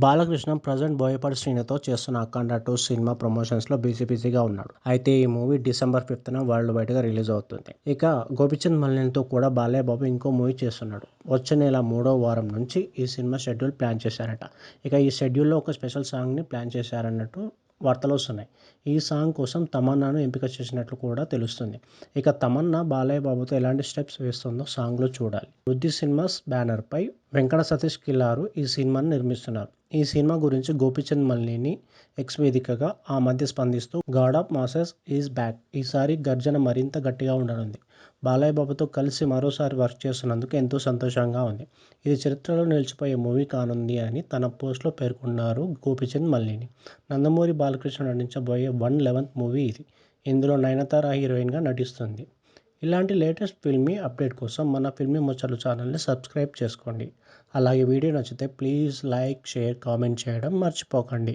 Balakrishna present Boyapati శ్రీనితో చేస్తున్న Akhanda two cinema ప్రమోషన్స్లో బిజీ బిజీగా ఉన్నాడు. అయితే ఈ మూవీ డిసెంబర్ ఫిఫ్త్న వరల్డ్ వైడ్గా రిలీజ్ అవుతుంది. ఇక గోపిచంద్ మల్లితో కూడా బాలయ్య బాబు ఇంకో మూవీ చేస్తున్నాడు. వచ్చే నెల మూడో వారం నుంచి ఈ సినిమా షెడ్యూల్ ప్లాన్ చేశారట. ఇక ఈ షెడ్యూల్లో ఒక స్పెషల్ సాంగ్ని ప్లాన్ చేశారన్నట్టు వార్తలు వస్తున్నాయి ఈ సాంగ్ కోసం తమన్నాను ఎంపిక చేసినట్లు కూడా తెలుస్తుంది. ఇక తమన్నా బాలయ్య బాబుతో ఎలాంటి స్టెప్స్ వేస్తుందో సాంగ్లో చూడాలి. వృద్ధి సినిమాస్ బ్యానర్పై వెంకట సతీష్ కిల్లారు ఈ సినిమాను నిర్మిస్తున్నారు. ఈ సినిమా గురించి గోపిచంద్ మల్లిని ఎక్స్ వేదికగా ఆ మధ్య స్పందిస్తూ god of masses is back. ఈసారి గర్జన మరింత గట్టిగా ఉండనుంది. బాలయ్య బాబుతో కలిసి మరోసారి వర్క్ చేస్తున్నందుకు ఎంతో సంతోషంగా ఉంది. ఇది చరిత్రలో నిలిచిపోయే మూవీ కానుంది అని తన పోస్ట్లో పేర్కొన్నారు గోపిచంద్ మల్లిని. నందమూరి బాలకృష్ణ నటించబోయే వన్ లెవెన్త్ మూవీ ఇది. ఇందులో నయనతార హీరోయిన్గా నటిస్తుంది. ఇలాంటి లేటెస్ట్ ఫిల్మీ అప్డేట్ కోసం మన ఫిల్మీ ముచ్చట్లు ఛానల్ని సబ్స్క్రైబ్ చేసుకోండి. అలాగే వీడియో నచ్చితే ప్లీజ్ లైక్ షేర్ కామెంట్ చేయడం మర్చిపోకండి.